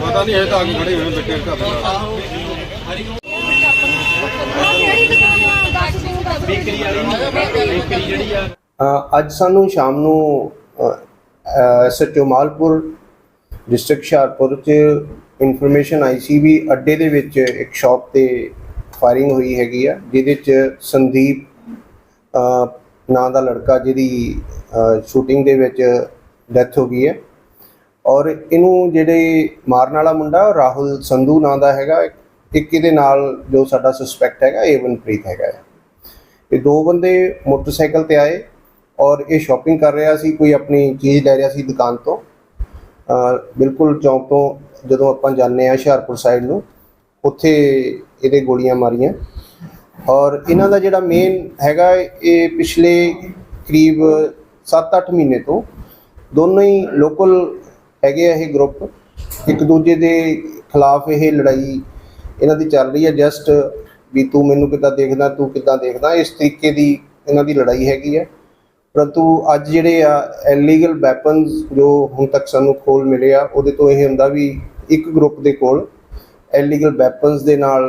ਪਤਾ ਨਹੀਂ ਇਹ ਤਾਂ ਆ ਖੜੇ ਹੋਏ ਬੱਚੇ ਘਰ ਦਾ ਅੱਜ ਸਾਨੂੰ ਸ਼ਾਮ ਨੂੰ ਸਚੋ ਮਾਲਪੁਰ, ਡਿਸਟ੍ਰਿਕਟ ਸ਼ਾਹਪੁਰ 'ਚ ਇਨਫੋਰਮੇਸ਼ਨ ਆਈ ਸੀ ਵੀ ਅੱਡੇ ਦੇ ਵਿੱਚ ਇੱਕ ਸ਼ਾਪ ਤੇ ਫਾਇਰਿੰਗ ਹੋਈ ਹੈਗੀ ਆ, ਜਿਹਦੇ ਚ ਸੰਦੀਪ ਨਾਂ ਦਾ ਲੜਕਾ ਜਿਹਦੀ ਸ਼ੂਟਿੰਗ ਦੇ ਵਿੱਚ ਡੈਥ ਹੋ ਗਈ ਹੈ। ਔਰ ਇਹਨੂੰ ਜਿਹੜੇ ਮਾਰਨ ਵਾਲਾ ਮੁੰਡਾ ਉਹ ਰਾਹੁਲ ਸੰਧੂ ਨਾਂ ਦਾ ਹੈਗਾ, ਇੱਕ ਇਹਦੇ ਨਾਲ ਜੋ ਸਾਡਾ ਸਸਪੈਕਟ ਹੈਗਾ ਏਵਨਪ੍ਰੀਤ ਹੈਗਾ ਹੈ ਇਹ ਦੋ ਬੰਦੇ ਮੋਟਰਸਾਈਕਲ ਤੇ ਆਏ ਔਰ ਇਹ ਸ਼ਾਪਿੰਗ ਕਰ ਰਿਹਾ ਸੀ, ਕੋਈ ਆਪਣੀ ਚੀਜ਼ ਲੈ ਰਿਹਾ ਸੀ ਦੁਕਾਨ ਤੋਂ। ਬਿਲਕੁਲ ਚੌਂਕ ਤੋਂ ਜਦੋਂ ਆਪਾਂ ਜਾਂਦੇ ਆ ਹੁਸ਼ਿਆਰਪੁਰ ਸਾਈਡ ਨੂੰ, ਉੱਥੇ ਇਹਦੇ ਗੋਲੀਆਂ ਮਾਰੀਆਂ। ਔਰ ਇਹਨਾਂ ਦਾ ਜਿਹੜਾ ਮੇਨ ਹੈਗਾ, ਇਹ ਪਿਛਲੇ ਕਰੀਬ 7-8 ਮਹੀਨੇ ਤੋਂ ਦੋਨੋਂ ਹੀ ਲੋਕਲ ਹੈਗੇ ਆ ਇਹ ਗਰੁੱਪ ਇੱਕ ਦੂਜੇ ਦੇ ਖਿਲਾਫ ਇਹ ਲੜਾਈ ਇਹਨਾਂ ਦੀ ਚੱਲ ਰਹੀ ਹੈ। ਜਸਟ ਵੀ ਤੂੰ ਮੈਨੂੰ ਕਿੱਦਾਂ ਦੇਖਦਾ, ਤੂੰ ਕਿੱਦਾਂ ਦੇਖਦਾ, ਇਸ ਤਰੀਕੇ ਦੀ ਇਹਨਾਂ ਦੀ ਲੜਾਈ ਹੈਗੀ ਹੈ। ਪਰੰਤੂ ਅੱਜ ਜਿਹੜੇ ਆ ਇਲੀਗਲ ਵੈਪਨਸ ਜੋ ਹੁਣ ਤੱਕ ਸਾਨੂੰ ਖੋਲ ਮਿਲੇ ਆ ਉਹਦੇ ਤੋਂ ਇਹ ਹੁੰਦਾ ਵੀ ਇੱਕ ਗਰੁੱਪ ਦੇ ਕੋਲ ਇਲੀਗਲ ਵੈਪਨਸ ਦੇ ਨਾਲ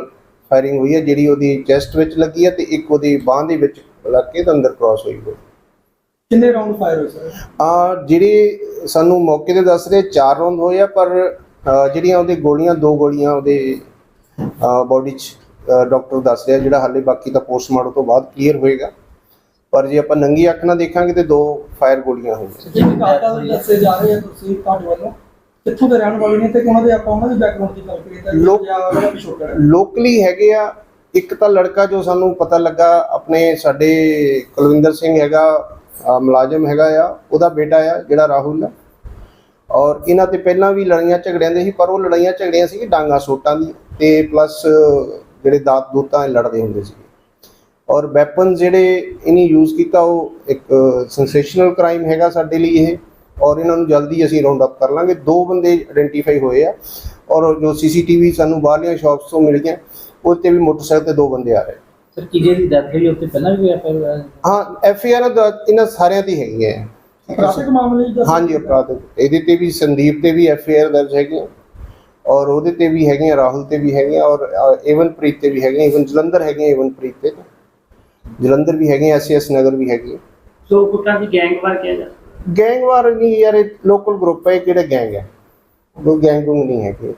ਫਾਇਰਿੰਗ ਹੋਈ ਹੈ ਜਿਹੜੀ ਉਹਦੀ ਚੈਸਟ ਵਿੱਚ ਲੱਗੀ ਹੈ ਤੇ ਇੱਕ ਉਹਦੀ ਬਾਹ ਦੇ ਵਿੱਚ ਲੱਗ ਕੇ ਤੇ ਅੰਦਰ ਕ੍ਰਾਸ ਹੋਈ ਹੋਈ। ਕਿੰਨੇ ਰਾਉਂਡ ਫਾਇਰ ਹੋਏ ਸਰ ਆ ਜਿਹੜੇ ਸਾਨੂੰ ਮੌਕੇ ਤੇ ਦੱਸ ਰਹੇ ਚਾਰ ਰੌਂਦ ਹੋਏ ਆ ਪਰ ਅ, ਜਿਹੜੀਆਂ ਉਹਦੇ ਗੋਲੀਆਂ ਦੋ ਗੋਲੀਆਂ ਉਹਦੇ ਬਾਡੀ 'ਚ ਡਾਕਟਰ ਦੱਸ ਰਿਹਾ ਜਿਹੜਾ ਹਾਲੇ ਬਾਕੀ ਤਾਂ ਪੋਸਟਮਾਰਟਮ ਤੋਂ ਬਾਅਦ ਕਲੀਅਰ ਹੋਏਗਾ। ਪਰ ਜੇ ਆਪਾਂ ਨੰਗੀ ਅੱਖ ਨਾਲ ਦੇਖਾਂਗੇ ਤੇ ਦੋ ਫਾਇਰ ਗੋਲੀਆਂ ਹੋਈਆਂ ਜਿਹੜੇ ਕਾਤਲ ਦੱਸੇ ਜਾ ਰਹੇ ਆ ਤੁਸੀਂ ਤੁਹਾਡੇ ਵੱਲੋਂ ਕਿੱਥੋਂ ਦੇ ਰਹਿਣ ਵਾਲੇ ਨੇ ਤੇ ਉਹਨਾਂ ਦੇ ਆਪਾਂ ਉਹਨਾਂ ਦੇ ਬੈਕਗ੍ਰਾਉਂਡ ਦੀ ਗੱਲ ਕਰੀਏ ਤਾਂ ਲੋਕ- ਪਿਛੋਕੜ ਲੋਕਲੀ ਹੈਗੇ ਆ ਇੱਕ ਤਾਂ ਲੜਕਾ ਜੋ ਸਾਨੂੰ ਪਤਾ ਲੱਗਾ ਆਪਣੇ ਸਾਡੇ ਕੁਲਵਿੰਦਰ ਸਿੰਘ ਹੈਗਾ ਮੁਲਾਜ਼ਮ ਹੈਗਾ ਆ ਉਹਦਾ ਬੇਟਾ ਆ ਜਿਹੜਾ ਰਾਹੁਲ ਆ। ਔਰ ਇਹਨਾਂ ਤੇ ਪਹਿਲਾਂ ਵੀ ਲੜਾਈਆਂ ਝਗੜਿਆਂ ਦੇ ਸੀ ਪਰ ਉਹ ਲੜਾਈਆਂ ਝਗੜੀਆਂ ਸੀ ਡਾਂਗਾ ਸੋਟਾਂ ਦੀ ਤੇ ਪਲੱਸ ਜਿਹੜੇ ਦਾਤ ਦੂਤਾਂ ਲੜਦੇ ਹੁੰਦੇ ਸੀ। ਔਰ ਵੈਪਨ ਜਿਹੜੇ ਇਹਨੇ ਯੂਜ਼ ਕੀਤਾ ਉਹ ਇੱਕ ਸੈਂਸੇਸ਼ਨਲ ਕ੍ਰਾਈਮ ਹੈਗਾ ਸਾਡੇ ਲਈ ਇਹ। ਔਰ ਇਹਨਾਂ ਨੂੰ ਜਲਦੀ ਅਸੀਂ ਰਾਉਂਡ ਅਪ ਕਰ ਲਾਂਗੇ। ਦੋ ਬੰਦੇ ਆਇਡੈਂਟੀਫਾਈ ਹੋਏ ਆ। ਔਰ ਜੋ ਸੀਸੀਟੀਵੀ ਸਾਨੂੰ ਬਾਹਰਲੀਆਂ ਸ਼ਾਪਸ ਤੋਂ ਮਿਲ ਗਿਆ ਉਹ ਤੇ ਵੀ ਮੋਟਰਸਾਈਕਲ ਤੇ ਦੋ ਬੰਦੇ ਆ ਰਹੇ। ਸਰ ਕਿਜੇ ਦੀ ਡੈਥ ਹੋਈ ਉੱਤੇ ਪਹਿਲਾਂ ਵੀ ਐਫਆਈਆਰ ਹਾਂ ਐਫ ਆਰ ਇਹਨਾਂ ਸਾਰਿਆਂ ਦੀ ਹੈਗੀਆਂ ਹੈ। ਟ੍ਰੈਫਿਕ ਮਾਮਲੇ ਦੱਸੋ। ਹਾਂਜੀ ਅਪਰਾਧ ਇਹਦੇ ਤੇ ਵੀ ਸੰਦੀਪ ਤੇ ਵੀ ਐਫ ਆਈ ਆਰ ਦਰਜ ਹੈਗੀਆਂ। ਔਰ ਉਹਦੇ ਤੇ ਵੀ ਹੈਗੀਆਂ ਰਾਹੁਲ ਤੇ ਵੀ ਹੈਗੀਆਂ। ਔਰ ਏਵਨਪ੍ਰੀਤ ਤੇ ਵੀ ਹੈਗੀਆਂ ਈਵਨ ਜਲੰਧਰ ਹੈਗੀਆਂ ਏਵਨਪ੍ਰੀਤ ਤੇ। ਜਲੰਧਰ ਵੀ ਹੈਗੀਆਂ ਐਸ ਨਗਰ ਵੀ ਹੈਗੀ ਸੋ ਗੁੱਟਾਂ ਦੀ ਗੈਂਗਵਾਰ ਕਿਹਾ ਜਾਂਦਾ ਗੈਂਗ ਵਾਰ ਨਹੀਂ ਯਾਰ ਇਹ ਲੋਕਲ ਗਰੁੱਪ ਹੈ ਇਹ ਕਿਹੜੇ ਗੈਂਗ ਹੈ ਕੋਈ ਗੈਂਗ ਗੁੰਗ ਨਹੀਂ ਹੈਗੇ।